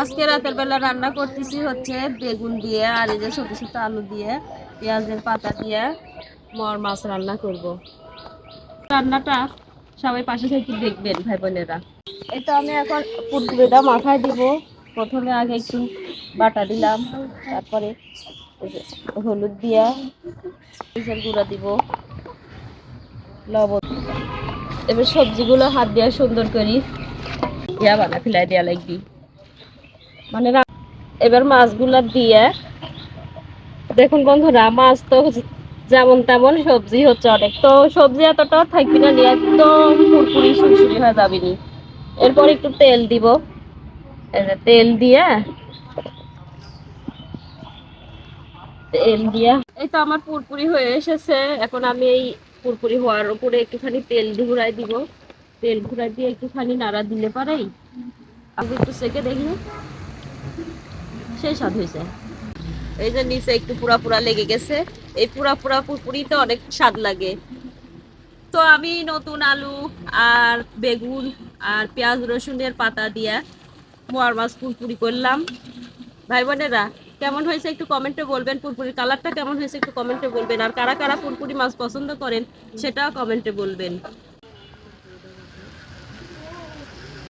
আজকে রাতের বেলা রান্না করতেছি হচ্ছে বেগুন দিয়ে আর এই যে ছোট ছোট আলু দিয়ে, পেঁয়াজের পাতা দিয়ে মর মাছ রান্না করব। রান্নাটা সবাই পাশে থেকে দেখবেন ভাই বোনেরা। এটা আমি এখন পুরপুরিটা মাথায় দিব। প্রথমে আগে একটু বাটা দিলাম, তারপরে হলুদ দিয়া মরিচের গুঁড়া দিব, লবণ এবার সবজিগুলো হাত দিয়ে সুন্দর করি ইয়া বানা ফেলাই দেওয়া লাগবি। মানে এবার মাছগুলো দিয়ে, দেখুন বন্ধুরা, মাছ তো যেমন তেমন সবজি হচ্ছে অনেক। তো সবজি এতটা থাকবি না, নিয়ে একদম পুরপুরি সুরসুরি হয়ে যাবি নি। এরপর একটু তেল দিব। তেল দিয়ে তেল দিয়ে, এই তো আমার পুরপুরি হয়ে এসেছে। এখন আমি এই পুরপুরি হওয়ার উপরে একটুখানি তেল ঘুরাই দিব। তেল ঘুরাই দিয়ে একটুখানি নাড়া দিলে পারেই। আমি একটু সেকে দেখি। সেই স্বাদ হয়েছে। এই যে নিচে একটু পুরা পুরা লেগে গেছে, এই পুরা পুরা পুরপুরিতে অনেক স্বাদ লাগে। তো আমি নতুন আলু আর বেগুন আর পেঁয়াজ রসুনের পাতা দিয়ে মোয়ার মাছ পুরপুরি করলাম। ভাই বোনেরা, কেমন হয়েছে একটু কমেন্টে বলবেন। পুরপুরির কালারটা কেমন হয়েছে একটু কমেন্টে বলবেন। আর কারা কারা পুরপুরি মাছ পছন্দ করেন, সেটাও কমেন্টে বলবেন।